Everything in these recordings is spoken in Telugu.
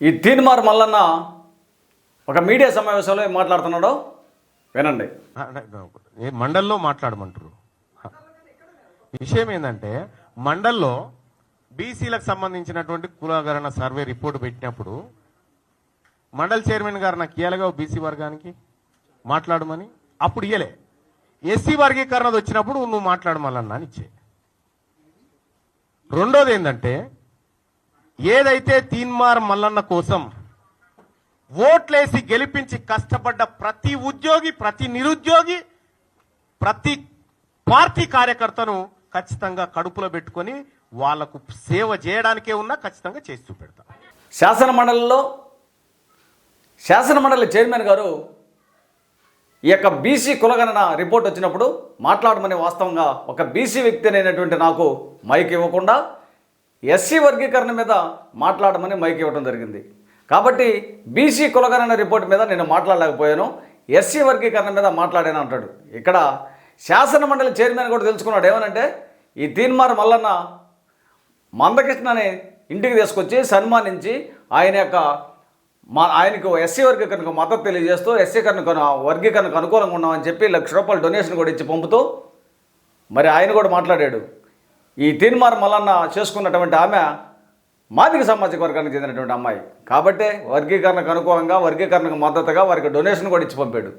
ఈ తీన్మార్ మల్లన్న ఒక మీడియా సమావేశంలో ఏం మాట్లాడుతున్నాడో వినండి. ఏ మండల్లో మాట్లాడమంటారు విషయం ఏంటంటే మండల్లో బీసీలకు సంబంధించినటువంటి కులాగరణ సర్వే రిపోర్ట్ పెట్టినప్పుడు మండల్ చైర్మన్ గారు నాకు ఇయ్యాలిగా బీసీ వర్గానికి? మాట్లాడమని? అప్పుడు ఇయ్యలే. ఎస్సీ వర్గీకరణది వచ్చినప్పుడు నువ్వు మాట్లాడమల్లన్నా అని ఇచ్చే. రెండోది ఏంటంటే ఏదైతే తీన్మార్ మల్లన్న కోసం ఓట్లేసి గెలిపించి కష్టపడ్డ ప్రతి ఉద్యోగి ప్రతి నిరుద్యోగి ప్రతి పార్టీ కార్యకర్తను ఖచ్చితంగా కడుపులో పెట్టుకొని వాళ్ళకు సేవ చేయడానికే ఉన్నా ఖచ్చితంగా చేసి చూపెడతాం. శాసన మండలిలో శాసన మండలి చైర్మన్ గారు ఈ యొక్క బీసీ కులగణన రిపోర్ట్ వచ్చినప్పుడు మాట్లాడమని వాస్తవంగా ఒక బీసీ వ్యక్తి అనేటువంటి నాకు మైక్ ఇవ్వకుండా ఎస్సీ వర్గీకరణ మీద మాట్లాడమని మైక్ ఇవ్వడం జరిగింది. కాబట్టి బీసీ కులగణన రిపోర్ట్ మీద నేను మాట్లాడలేకపోయాను. ఎస్సీ వర్గీకరణ మీద మాట్లాడాను అంటాడు. ఇక్కడ శాసన మండలి చైర్మన్ కూడా తెలుసుకున్నాడు. ఏమనంటే ఈ తీన్మార్ మల్లన్న మందకృష్ణని ఇంటికి తీసుకొచ్చి సన్మానించి ఆయన యొక్క మా ఆయనకు ఎస్సీ వర్గీకరణకు మద్దతు తెలియజేస్తూ ఎస్సీ కరణకు వర్గీకరణకు అనుకూలంగా ఉన్నామని చెప్పి లక్ష రూపాయలు డొనేషన్ కూడా ఇచ్చి పంపుతూ మరి ఆయన కూడా మాట్లాడాడు. ఈ తీన్మార్ మల్లన్న చేసుకున్నటువంటి ఆమె మాదిక సామాజిక వర్గానికి చెందినటువంటి అమ్మాయి. కాబట్టే వర్గీకరణకు అనుకూలంగా వర్గీకరణకు మద్దతుగా వారికి డొనేషన్ కూడా ఇచ్చి పంపాడు.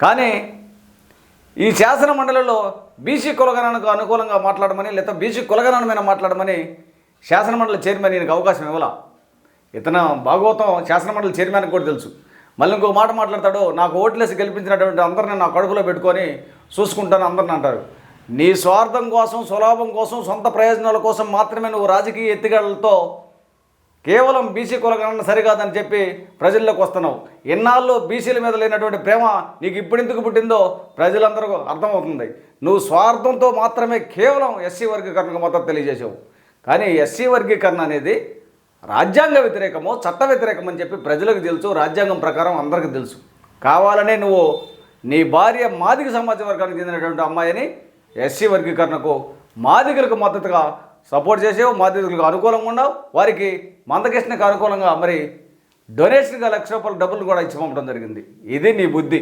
కానీ ఈ శాసన మండలిలో బీసీ కులగణనకు అనుకూలంగా మాట్లాడమని లేదా బీసీ కులగణన మీద మాట్లాడమని శాసనమండలి చైర్మన్ ఈయనకు అవకాశం ఇవ్వాల. ఇతను భాగవతం శాసనమండలి చైర్మన్కి కూడా తెలుసు. మళ్ళీ ఇంకో మాట మాట్లాడతాడు నాకు ఓట్లేసి గెలిపించినటువంటి అందరిని నా కడుపులో పెట్టుకొని చూసుకుంటాను అందరిని అంటారు. నీ స్వార్థం కోసం స్వలాభం కోసం సొంత ప్రయోజనాల కోసం మాత్రమే నువ్వు రాజకీయ ఎత్తుగడలతో కేవలం బీసీ కులగణన సరికాదని చెప్పి ప్రజల్లోకి వస్తున్నావు. ఎన్నాళ్ళు బీసీల మీద లేనటువంటి ప్రేమ నీకు ఇప్పుడెందుకు పుట్టిందో ప్రజలందరూ అర్థమవుతుంది. నువ్వు స్వార్థంతో మాత్రమే కేవలం ఎస్సీ వర్గీకరణకు మద్దతు తెలియజేసావు కానీ ఎస్సీ వర్గీకరణ అనేది రాజ్యాంగ వ్యతిరేకమో చట్ట వ్యతిరేకం అని చెప్పి ప్రజలకు తెలుసు రాజ్యాంగం ప్రకారం అందరికీ తెలుసు. కావాలనే నువ్వు నీ భార్య మాదిక సమాజ వర్గానికి చెందినటువంటి అమ్మాయిని ఎస్సీ వర్గీకరణకు మాదిగలకు మద్దతుగా సపోర్ట్ చేసేవు మాదిగలకు అనుకూలంగా ఉండవు వారికి మందకృష్ణకు అనుకూలంగా మరి డొనేషన్గా లక్ష రూపాయల డబ్బులు కూడా ఇచ్చి పంపడం జరిగింది. ఇది నీ బుద్ధి.